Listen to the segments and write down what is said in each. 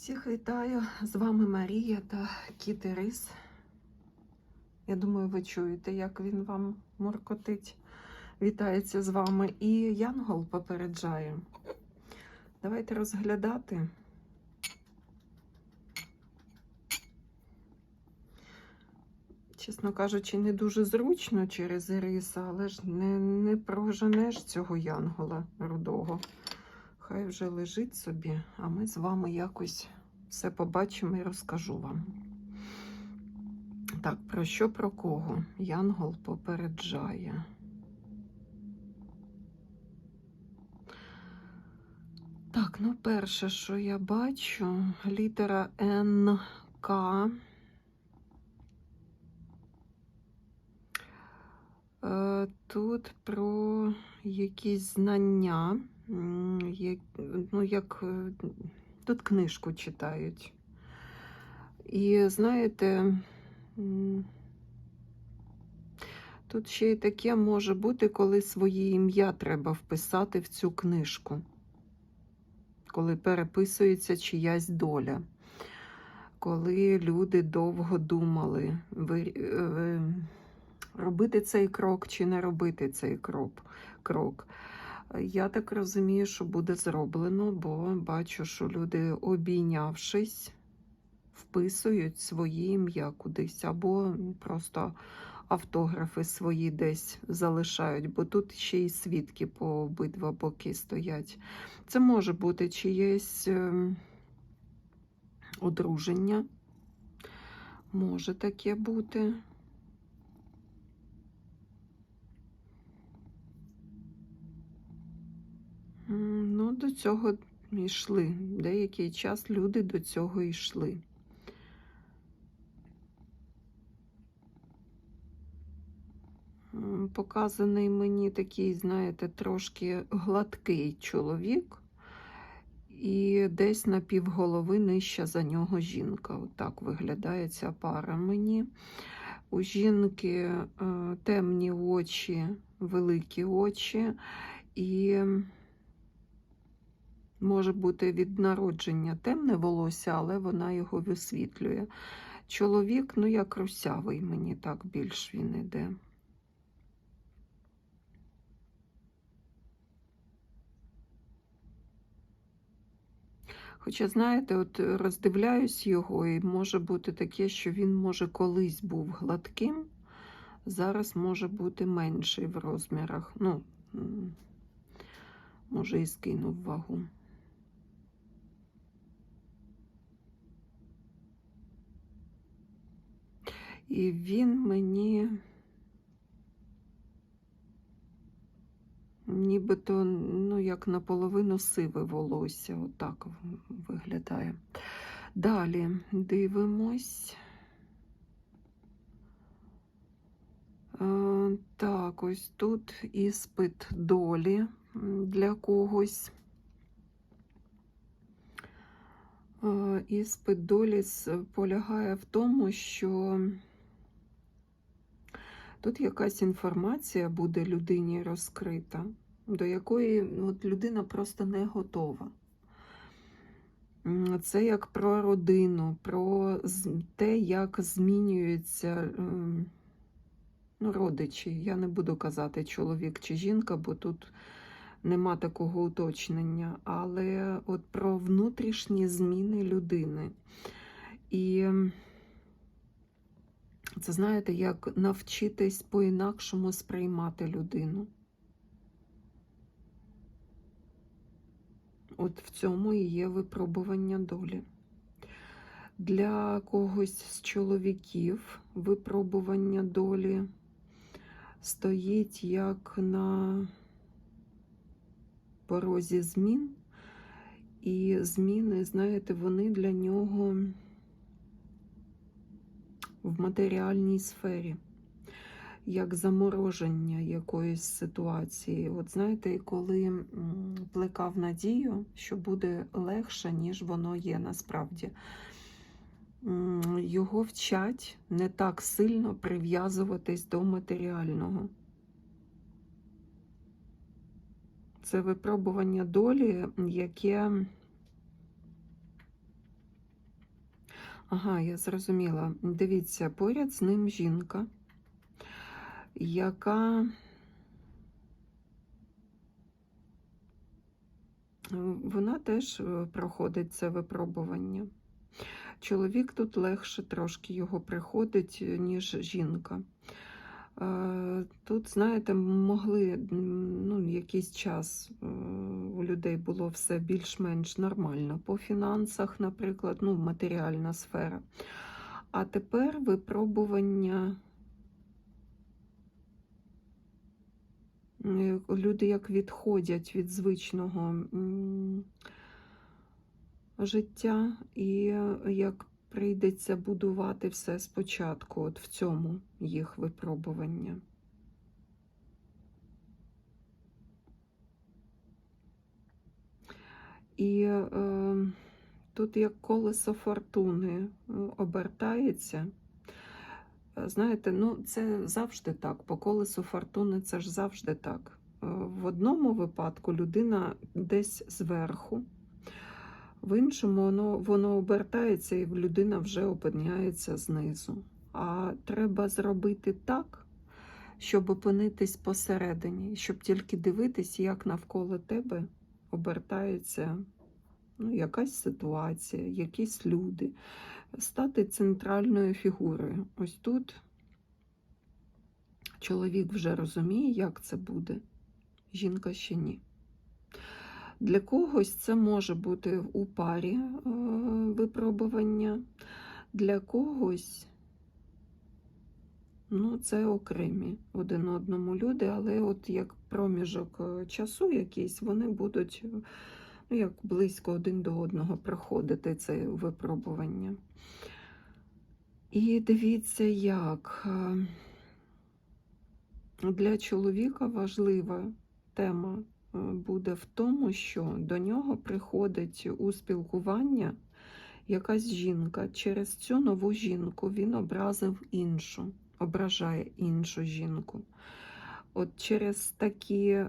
Всіх вітаю! З вами Марія та Кіт Рис. Я думаю, ви чуєте, як він вам муркотить. Вітається з вами. І Янгол попереджає. Давайте розглядати. Чесно кажучи, не дуже зручно через Іриса, але ж не, не проженеш цього янгола рудого. Хай вже лежить собі, а ми з вами якось все побачимо і розкажу вам. Так, про що про кого? Янгол попереджає. Так, ну перше, що я бачу, літера НК. Е, Тут про якісь знання, ну, як е, тут книжку читають. І знаєте, тут ще й таке може бути, коли своє ім'я треба вписати в цю книжку, коли переписується чиясь доля, коли люди довго думали, е, робити цей крок чи не робити цей крок. Я так розумію, що буде зроблено, бо бачу, що люди, обійнявшись, вписують своє ім'я кудись, або просто автографи свої десь залишають, бо тут ще й свідки по обидва боки стоять. Це може бути чиєсь ем, одруження, може таке бути. Ну, до цього йшли. Деякий час люди до цього йшли. Показаний мені такий, знаєте, трошки гладкий чоловік, і десь на півголови нижча за нього жінка. Отак виглядає ця пара мені. У жінки е, темні очі, великі очі, і може бути від народження темне волосся, але вона його висвітлює. Чоловік, ну як русявий, мені так більш він іде. Хоча, знаєте, от роздивляюсь його, і може бути таке, що він може колись був гладким, зараз може бути менший в розмірах. Ну, може, і скинув вагу. І він мені нібито, ну, як наполовину сиве волосся, отак виглядає. Далі дивимось. Е, Так, ось тут іспит долі для когось. Е, Іспит долі полягає в тому, що тут якась інформація буде людині розкрита, до якої ну, от, людина просто не готова. Це як про родину, про те, як змінюються ем, ну, родичі. Я не буду казати чоловік чи жінка, бо тут нема такого уточнення, але от про внутрішні зміни людини. І це знаєте, як навчитись по-інакшому сприймати людину. От в цьому і є випробування долі. Для когось з чоловіків випробування долі стоїть як на порозі змін, і зміни, знаєте, вони для нього в матеріальній сфері, як замороження якоїсь ситуації. От знаєте, коли плекав надію, що буде легше, ніж воно є насправді. Його вчать не так сильно прив'язуватись до матеріального. Це випробування долі, яке Ага, я зрозуміла. Дивіться, поряд з ним жінка, яка вона теж е, проходить це випробування. Чоловік тут легше трошки його приходить, е, ніж жінка. Тут, знаєте, могли ну, якийсь час е, у людей було все більш-менш нормально по фінансах, наприклад, ну, матеріальна сфера. А тепер випробування. Е, Люди як відходять від звичного життя, і е, як прийдеться будувати все спочатку, от в цьому їх випробування. І е, тут як колесо фортуни е, обертається. Е, Знаєте, ну це завжди так. По колесу фортуни це ж завжди так. Е, В одному випадку людина десь зверху, в іншому воно, воно обертається і людина вже опиняється знизу. А треба зробити так, щоб опинитись посередині, щоб тільки дивитись, як навколо тебе обертається ну, якась ситуація, якісь люди, стати центральною фігурою. Ось тут чоловік вже розуміє, як це буде, жінка ще ні. Для когось це може бути у парі е, випробування, для когось ну, це окремі один одному люди, але от як проміжок е, часу якийсь, вони будуть е, ну, як близько один до одного проходити це випробування. І дивіться, як для чоловіка важлива тема буде в тому, що до нього приходить у спілкування якась жінка. Через цю нову жінку він образив іншу, ображає іншу жінку. От через такі, е,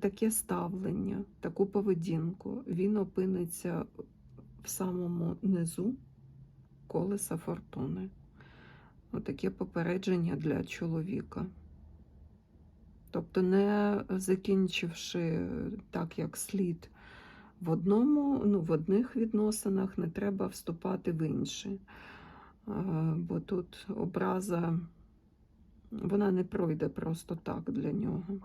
таке ставлення, таку поведінку він опиниться в самому низу колеса фортуни. Отаке попередження для чоловіка. Тобто, не закінчивши так, як слід в одному, ну, в одних відносинах, не треба вступати в інші. Е, Бо тут образа, вона не пройде просто так для нього.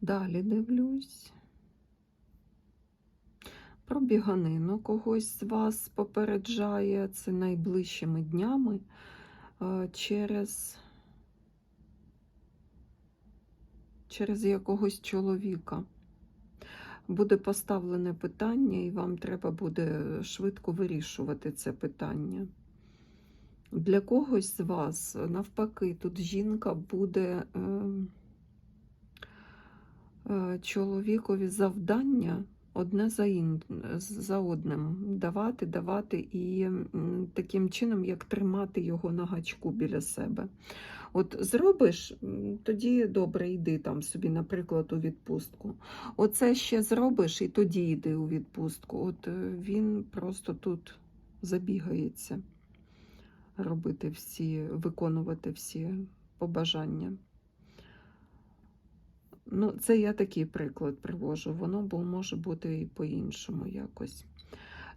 Далі дивлюсь. Про біганину когось з вас попереджає це найближчими днями е, через, через якогось чоловіка. Буде поставлене питання, і вам треба буде швидко вирішувати це питання. Для когось з вас, навпаки, тут жінка буде е, е, чоловікові завдання одне за ін... за одним давати, давати і таким чином, як тримати його на гачку біля себе. От зробиш, тоді добре, йди там собі, наприклад, у відпустку. Оце ще зробиш, і тоді йди у відпустку. От е, він просто тут забігається робити всі, виконувати всі побажання. Ну, це я такий приклад привожу. Воно бо може бути і по-іншому якось.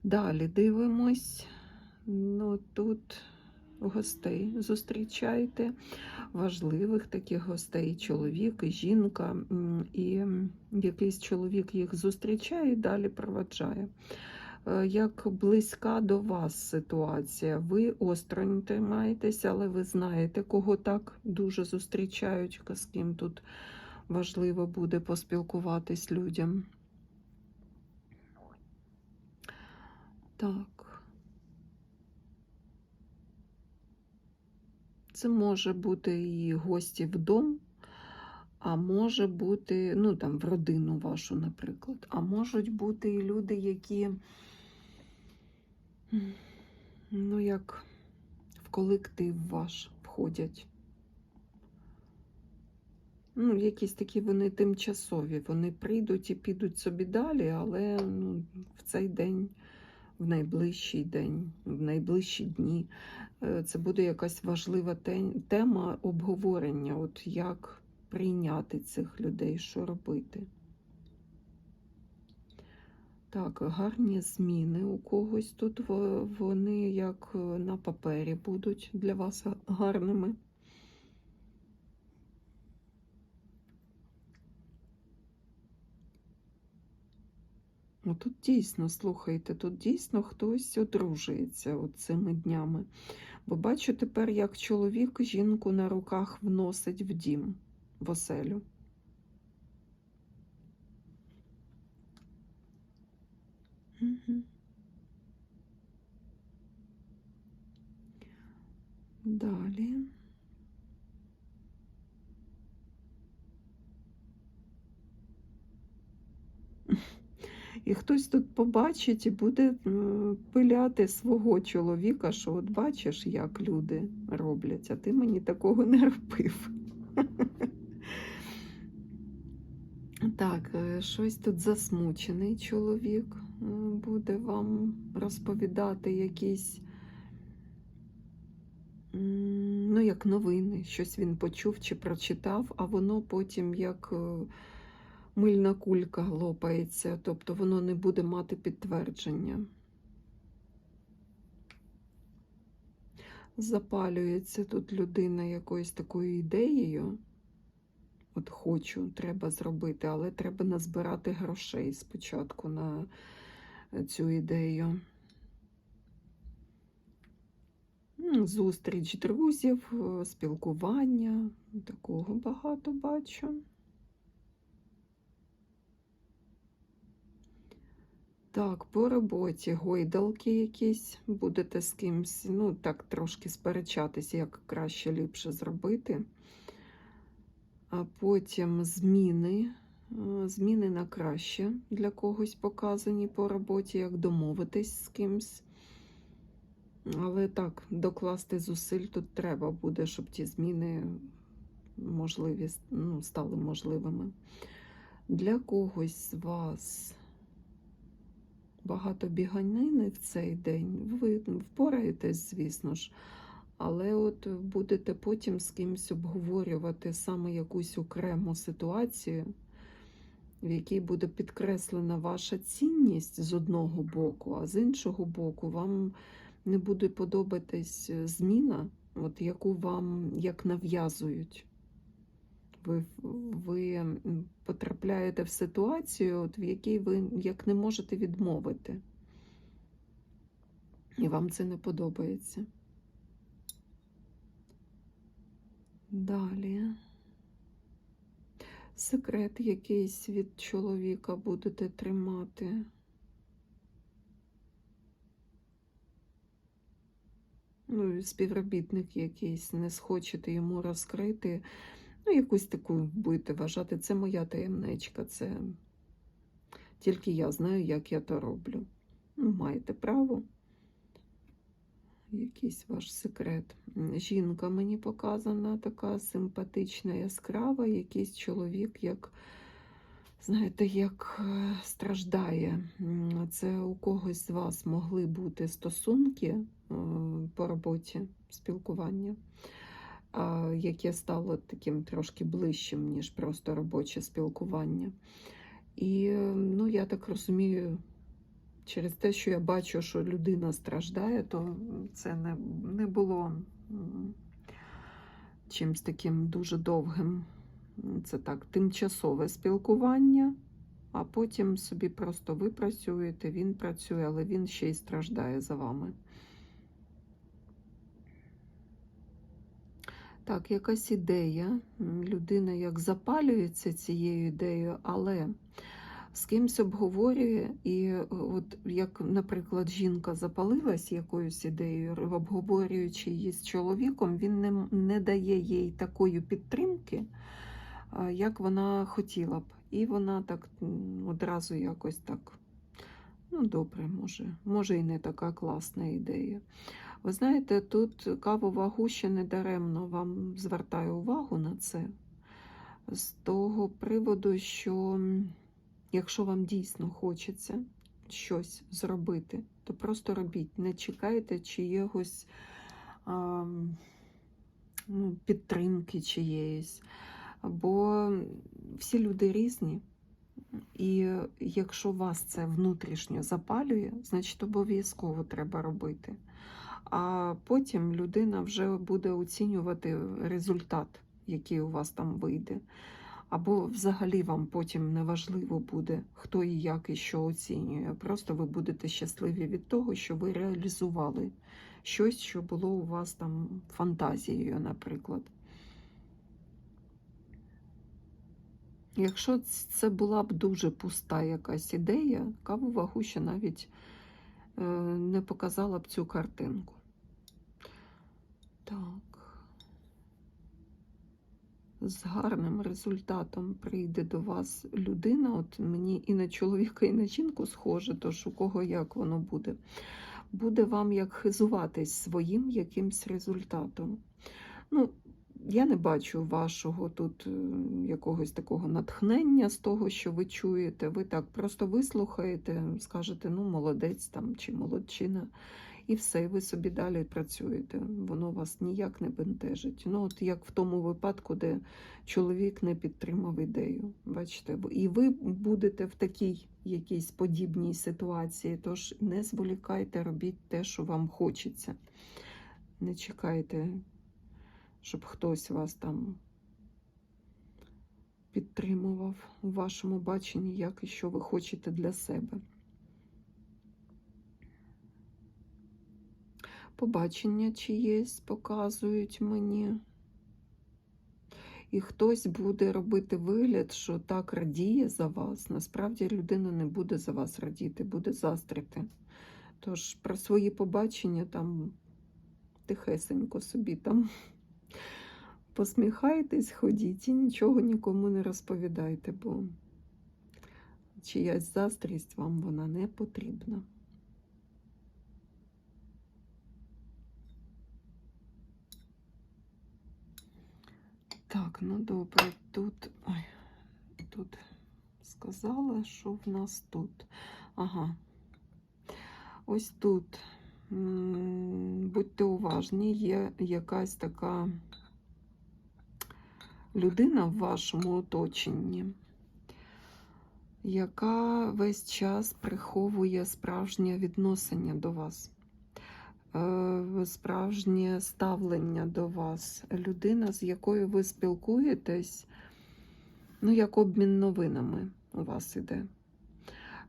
Далі дивимось. Ну, тут гостей зустрічайте, важливих таких гостей, чоловік жінка, і якийсь чоловік їх зустрічає і далі проваджає. Е, Як близька до вас ситуація, ви осторонь тримаєтесь, але ви знаєте, кого так дуже зустрічають, з ким тут важливо буде поспілкуватись людям. Так. Це може бути і гості в дом, а може бути, ну там в родину вашу, наприклад. А можуть бути і люди, які, ну, як в колектив ваш входять. Ну, якісь такі вони тимчасові. Вони прийдуть і підуть собі далі, але ну, в цей день, в найближчий день, в найближчі дні е, це буде якась важлива тема обговорення, от як прийняти цих людей, що робити. Так, гарні зміни у когось тут вони як е, на папері будуть для вас гарними. Ну, тут дійсно, слухайте, тут дійсно хтось одружується цими днями. Бо бачу тепер, як чоловік жінку на руках вносить в дім, в оселю. Мгм. Далі. І хтось тут побачить і буде е, пиляти свого чоловіка, що от бачиш, як люди роблять, а ти мені такого не робив. Так, е, щось тут засмучений чоловік е, буде вам розповідати якісь, ну, як новини, щось він почув чи прочитав, а воно потім як мильна кулька лопається, тобто воно не буде мати підтвердження. Запалюється тут людина якоюсь такою ідеєю. От хочу, треба зробити, але треба назбирати грошей спочатку на цю ідею. Зустріч друзів, е, спілкування. Такого багато бачу. Так, по роботі гойдалки якісь, будете з кимсь, ну так, трошки сперечатися, як краще ліпше зробити. А потім зміни, е, зміни на краще для когось показані по роботі, як домовитись з кимсь. Але так, докласти зусиль тут треба буде, щоб ті зміни можливі, ну, стали можливими. Для когось з вас багато біганини в цей день. Ви впораєтесь, звісно ж, але от будете потім з кимось обговорювати саме якусь окрему ситуацію, в якій буде підкреслена ваша цінність з одного боку, а з іншого боку, вам не буде подобатись зміна, от яку вам як нав'язують. Ви, ви потрапляєте в ситуацію, от в якій ви як не можете відмовити. І вам це не подобається. Далі. Секрет якийсь від чоловіка будете тримати. Ну, співробітник якийсь, не схочете йому розкрити. Ну, якусь таку будете вважати, це моя таємничка, це тільки я знаю, як я то роблю. Ну, маєте право. Якийсь ваш секрет. Жінка мені показана, така симпатична, яскрава, якийсь чоловік, як, знаєте, як е, страждає. Це у когось з вас могли бути стосунки е, по роботі, спілкування яке стало таким трошки ближчим, ніж просто робоче спілкування. І ну, я так розумію, через те, що я бачу, що людина страждає, то це не, не було чимось таким дуже довгим. Це так, тимчасове спілкування, а потім собі просто ви працюєте, він працює, але він ще й страждає за вами. Так, якась ідея. Людина як запалюється цією ідеєю, але з кимсь обговорює, і е, от як, наприклад, жінка запалилась якоюсь ідеєю, обговорюючи її з чоловіком, він не, не дає їй такої підтримки, як вона хотіла б. І вона так одразу якось так. Ну, добре, може, може і не така класна ідея. Ви знаєте, тут кавова гуща не даремно вам звертаю увагу на це. з того приводу, що якщо вам дійсно хочеться щось зробити, то просто робіть. Не чекайте чиєгось а, ну, підтримки чиєїсь. Бо всі люди різні. І якщо вас це внутрішньо запалює, значить обов'язково треба робити. А потім людина вже буде оцінювати результат, який у вас там вийде. Або взагалі вам потім не важливо буде, хто і як і що оцінює. Просто ви будете щасливі від того, що ви реалізували щось, що було у вас там фантазією, наприклад. Якщо це була б дуже пуста якась ідея, каву вагу ще навіть е, не показала б цю картинку. Так. З гарним результатом прийде до вас людина. От мені і на чоловіка, і на жінку схоже, тож у кого як воно буде. Буде вам як хизуватись своїм якимсь результатом. Ну, я не бачу вашого тут е, якогось такого натхнення з того, що ви чуєте. Ви так просто вислухаєте, скажете, ну, молодець там чи молодчина, і все, ви собі далі працюєте. Воно вас ніяк не бентежить. Ну, от як в тому випадку, де чоловік не підтримав ідею. Бачите, і ви будете в такій якійсь подібній ситуації. Тож не зволікайте, робіть те, що вам хочеться. Не чекайте щоб хтось вас там підтримував у вашому баченні, як і що ви хочете для себе. Побачення чиєсь показують мені. І хтось буде робити вигляд, що так радіє за вас. Насправді людина не буде за вас радіти, буде застрити. Тож про свої побачення там тихесенько собі там посміхайтесь, ходіть і нічого нікому не розповідайте, бо чиясь застрість вам вона не потрібна. Так, ну добре, тут. Ой, тут сказала, що в нас тут. Ага. Ось тут. Будьте уважні, є якась така людина в вашому оточенні, яка весь час приховує справжнє відношення до вас, справжнє ставлення до вас. Людина, з якою ви спілкуєтесь, ну, як обмін новинами у вас іде.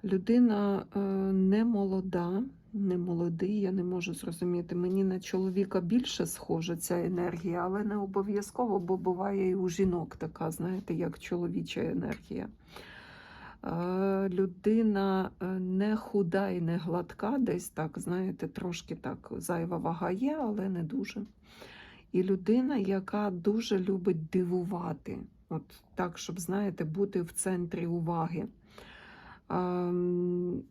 Людина е, не молода, не молодий, я не можу зрозуміти. Мені на чоловіка більше схожа ця енергія, але не обов'язково, бо буває і у жінок така, знаєте, як чоловіча енергія. Е, людина е, не худа і не гладка, десь так, знаєте, трошки так зайва вага є, але не дуже. І людина, яка дуже любить дивувати, от так, щоб, знаєте, бути в центрі уваги. Ем,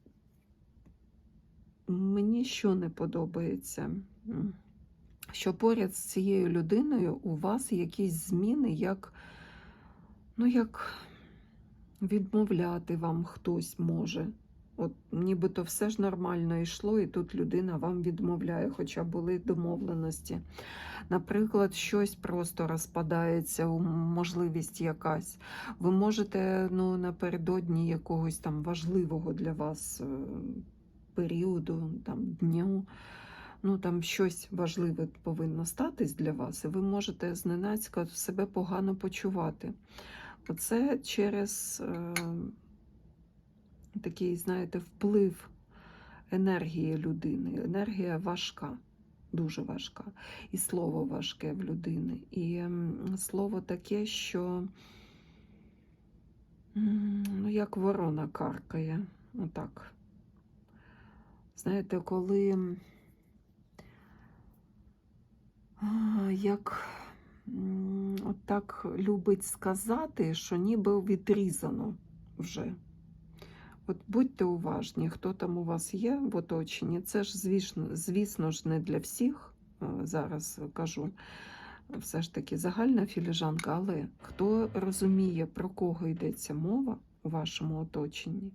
Мені що не подобається? Що поряд з цією людиною у вас якісь зміни, як, ну, як відмовляти вам хтось може. От нібито все ж нормально йшло, і тут людина вам відмовляє, хоча були домовленості. Наприклад, щось просто розпадається, можливість якась. Ви можете ну, напередодні якогось там важливого для вас е, періоду, там, дню, ну там щось важливе повинно статись для вас, і ви можете зненацька себе погано почувати. Оце через е, такий, знаєте, вплив енергії людини. Енергія важка, дуже важка. І слово важке в людини. І м, слово таке, що ну, як ворона каркає. Отак. Знаєте, коли як от так любить сказати, що ніби відрізано вже. От будьте уважні, хто там у вас є в оточенні. Це ж, звісно, звісно ж, не для всіх, е, зараз кажу. все ж таки загальна філіжанка, але хто розуміє, про кого йдеться мова у вашому оточенні,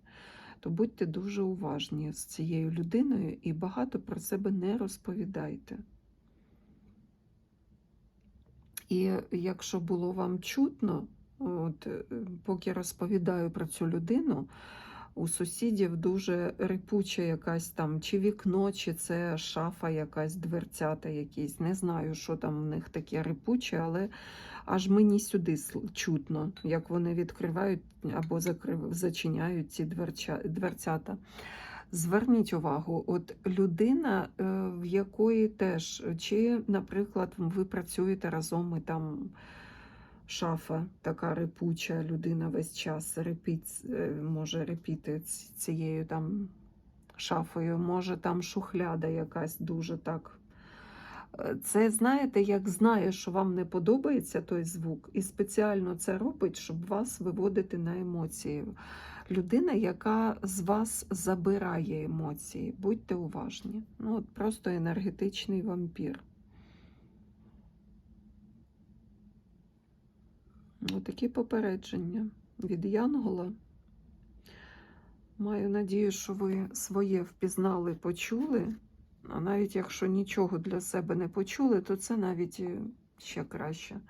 то будьте дуже уважні з цією людиною і багато про себе не розповідайте. І якщо було вам чутно, от, е, поки розповідаю про цю людину, у сусідів дуже рипуча якась там, чи вікно, чи це шафа, якась дверцята якісь. Не знаю, що там в них таке рипуче, але аж мені сюди чутно, як вони відкривають або закрив... зачиняють ці дверча... дверцята. Зверніть увагу, от людина, е, в якої теж, чи, наприклад, ви працюєте разом і там шафа така репуча, людина весь час репіть, е, може репіти цією там шафою, може там шухляда якась дуже так. Е, Це знаєте, як знає, що вам не подобається той звук, і спеціально це робить, щоб вас виводити на емоції. Людина, яка з вас забирає емоції, будьте уважні. Ну, от просто енергетичний вампір. Отакі попередження від Янгола. Маю надію, що ви своє впізнали, почули. А навіть якщо нічого для себе не почули, то це навіть е, ще краще.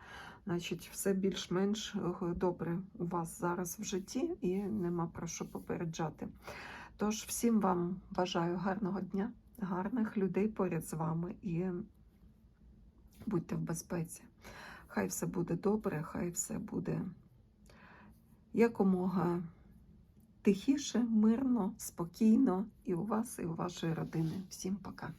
Значить, все більш-менш е, добре у вас зараз в житті і нема про що попереджати. Тож, всім вам бажаю гарного дня, гарних людей поряд з вами і будьте в безпеці. Хай все буде добре, хай все буде якомога тихіше, мирно, спокійно і у вас, і у вашої родини. Всім пока.